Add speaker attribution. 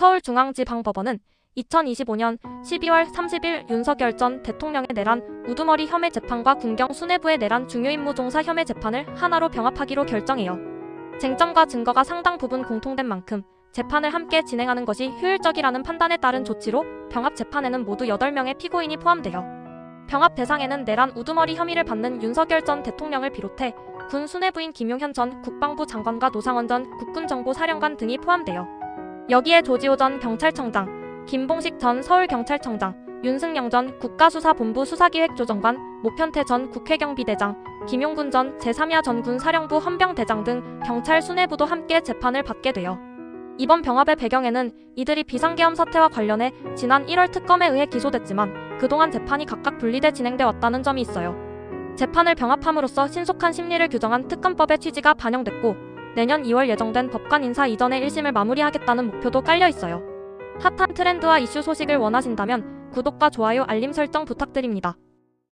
Speaker 1: 서울중앙지방법원은 2025년 12월 30일 윤석열 전 대통령의 내란 우두머리 혐의 재판과 군경 수뇌부의 내란 중요임무 종사 혐의 재판을 하나로 병합하기로 결정해요. 쟁점과 증거가 상당 부분 공통된 만큼 재판을 함께 진행하는 것이 효율적이라는 판단에 따른 조치로 병합 재판에는 모두 8명의 피고인이 포함돼요. 병합 대상에는 내란 우두머리 혐의를 받는 윤석열 전 대통령을 비롯해 군 수뇌부인 김용현 전 국방부 장관과 노상원 전 국군정보사령관 등이 포함돼요. 여기에 조지호 전 경찰청장, 김봉식 전 서울경찰청장, 윤승영 전 국가수사본부 수사기획조정관, 모편태 전 국회경비대장, 김용군 전 제3야 전군 사령부 헌병대장 등 경찰 수뇌부도 함께 재판을 받게 돼요. 이번 병합의 배경에는 이들이 비상계엄 사태와 관련해 지난 1월 특검에 의해 기소됐지만 그동안 재판이 각각 분리돼 진행돼 왔다는 점이 있어요. 재판을 병합함으로써 신속한 심리를 규정한 특검법의 취지가 반영됐고 내년 2월 예정된 법관 인사 이전에 1심을 마무리하겠다는 목표도 깔려 있어요. 핫한 트렌드와 이슈 소식을 원하신다면 구독과 좋아요 알림 설정 부탁드립니다.